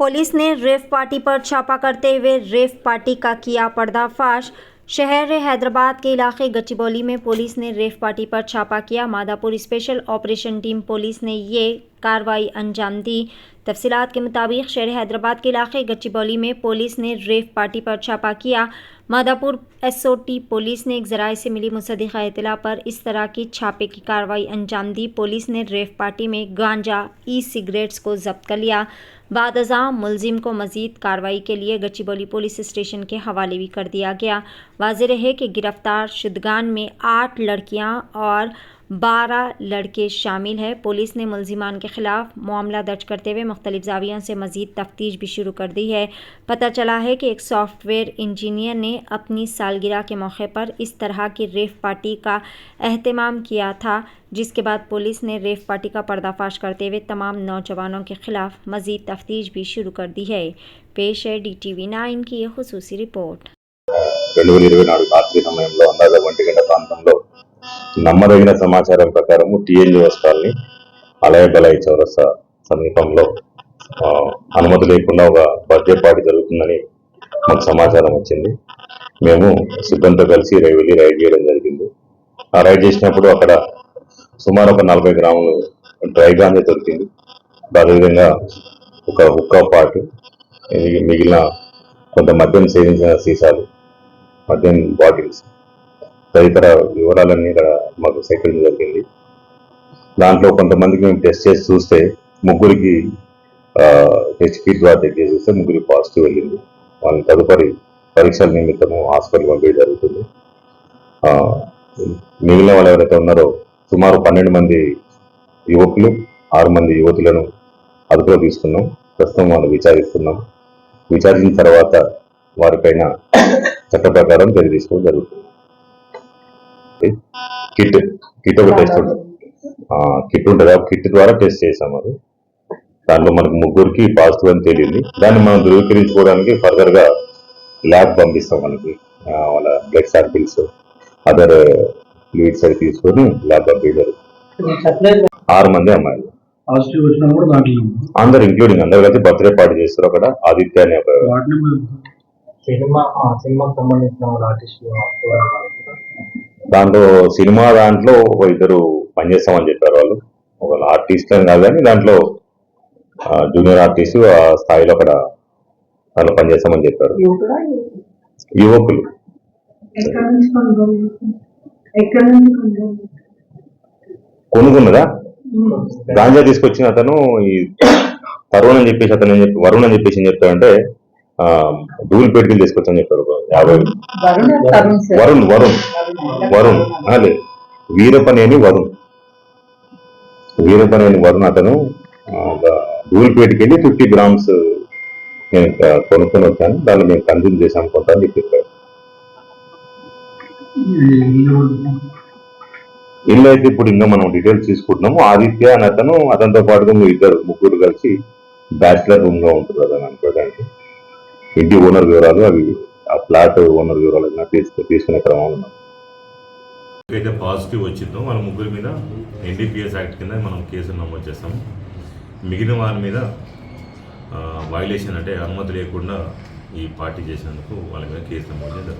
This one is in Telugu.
پولیس نے ریف پارٹی پر چھاپا کرتے ہوئے ریف پارٹی کا کیا پردہ فاش شہر حیدرآباد کے علاقے گچی بولی میں پولیس نے ریف پارٹی پر چھاپا کیا۔ مادہ پور اسپیشل آپریشن ٹیم پولیس نے یہ کاروائی انجام دی۔ تفصیلات کے مطابق شہر حیدرآباد کے علاقے گچی بولی میں پولیس نے ریف پارٹی پر چھاپا کیا۔ مادھا پور ایس او ٹی پولیس نے ایک ذرائع سے ملی مصدقہ اطلاع پر اس طرح کی چھاپے کی کارروائی انجام دی۔ پولیس نے ریف پارٹی میں گانجا ای سگریٹس کو ضبط کر لیا۔ بعد ازاں ملزم کو مزید کارروائی کے لیے گچی بولی پولیس اسٹیشن کے حوالے بھی کر دیا گیا۔ واضح ہے کہ گرفتار شدگان میں آٹھ لڑکیاں اور بارہ لڑکے شامل ہے پولیس نے ملزمان کے خلاف معاملہ درج کرتے ہوئے مختلف زاویوں سے مزید تفتیش بھی شروع کر دی ہے۔ پتہ چلا ہے کہ ایک سافٹ ویئر انجینئر نے اپنی سالگرہ کے موقع پر اس طرح کی ریف پارٹی کا اہتمام کیا تھا، جس کے بعد پولیس نے ریف پارٹی کا پردہ فاش کرتے ہوئے تمام نوجوانوں کے خلاف مزید تفتیش بھی شروع کر دی ہے۔ پیش ہے ڈی ٹی وی نائن کی یہ خصوصی رپورٹ۔ నమ్మదగిన సమాచారం ప్రకారము టిఎన్జిఓస్ కాలనీ అలయబలై చౌరస్తా సమీపంలో అనుమతి లేకుండా ఒక బర్త్డే పార్టీ జరుగుతుందని మాకు సమాచారం వచ్చింది. మేము సిబ్బందితో కలిసి రై- వెళ్ళి రైడ్ చేయడం జరిగింది. ఆ రైడ్ చేసినప్పుడు అక్కడ సుమారు ఒక నలభై గ్రాములు డ్రై గాంజా దొరికింది. అదేవిధంగా ఒక హుక్కా పాటు ఇది మిగిలిన కొంత మద్యం సేవించిన సీసాలు మద్యం బాటిల్స్ తదితర వివరాలన్నీ ఇక్కడ మాకు సేకరించడం జరిగింది. దాంట్లో కొంతమందికి మేము టెస్ట్ చేసి చూస్తే ముగ్గురికి హెచ్పి ద్వారా చెక్ చేసి చూస్తే ముగ్గురికి పాజిటివ్ వెళ్ళింది. వాళ్ళని తదుపరి పరీక్షల నిమిత్తము హాస్పిటల్ పంపించడం జరుగుతుంది. మిగిలిన వాళ్ళు ఎవరైతే ఉన్నారో సుమారు పన్నెండు మంది యువకులు ఆరు మంది యువతులను అదుపులో తీసుకున్నాం. ప్రస్తుతం వాళ్ళు విచారిస్తున్నాం. విచారించిన తర్వాత వారిపైన చట్ట ప్రకారం చర్య తీసుకోవడం జరుగుతుంది. కిట్ కిట్ ఒక టెస్ట్ ఉంటుంది. ఆ, కిట్ ఉంటుంది? ఆ కిట్ ద్వారా టెస్ట్ చేసాం అది. దాంట్లో మనకు ముగ్గురికి పాజిటివ్ అని తేలింది. దాన్ని మనం ధృవీకరించుకోవడానికి ఫర్దర్గా ల్యాబ్ పంపిస్తాం మనకి. ఆ, వాళ్ళ బ్లడ్ శాంపిల్స్ అదర్ ఫ్లూయిడ్స్ అవి తీసుకొని ల్యాబ్ పంపించారు ఆరు మంది అమ్మాయిలు. అందరు ఇంక్లూడింగ్ అందరు కలిసి బర్త్డే పార్టీ చేస్తారు అక్కడ. ఆదిత్య అనే ఒక సినిమా ఆ, సినిమాకి సంబంధించిన వాళ్ళ ఆర్టిస్టులు దాంట్లో సినిమా దాంట్లో ఒక ఇద్దరు పనిచేస్తామని చెప్పారు వాళ్ళు. ఒక ఆర్టిస్ట్ అని కాదు కానీ దాంట్లో జూనియర్ ఆర్టిస్ట్ ఆ స్థాయిలో అక్కడ దాంట్లో పనిచేస్తామని చెప్పారు. యువకులు? కొనుక్కున్నదా? గాంజా తీసుకొచ్చిన అతను ఈ తరుణ్ అని చెప్పేసి అతను వరుణ్ అని చెప్పేసి ఏం ధూళి పెట్టుకుని తీసుకొచ్చని చెప్పాడు ఒక యాభై వరుణ్ వరుణ్ వరుణ్ లేదు. వీరపనేని వరుణ్. వీరపనేని వరుణ్ అతను ధూళిపేటకి వెళ్ళి ఫిఫ్టీ గ్రామ్స్ నేను కొనుక్కొని వచ్చాను. దాన్ని మేము కన్జ్యూమ్ చేసాం కొంత అని చెప్పి చెప్పాడు ఇల్లు అయితే ఇప్పుడు ఇంకా మనం డీటెయిల్స్ తీసుకుంటున్నాము. ఆదిత్య అని అతను అతనితో పాటుగా మీ ఇద్దరు ముగ్గురు కలిసి బ్యాచిలర్ రూమ్లో ఉంటుంది అతను అనుకోవడానికి ఇంటి ఓనర్ వివరాలు అవి ఆ ఫ్లాట్ ఓనర్ వివరాలు ఏమైనా తీసుకు తీసుకునే క్రమంలో ఉన్నాం. అయితే పాజిటివ్ వచ్చిందో వాళ్ళ ముగ్గురి మీద ఎన్డీపీఎస్ యాక్ట్ కింద మనం కేసులు నమోదు చేస్తాం. మిగిలిన వారి మీద వైలేషన్ అంటే అనుమతి లేకుండా ఈ పార్టీ చేసినందుకు వాళ్ళ మీద కేసు నమోదు చేద్దాం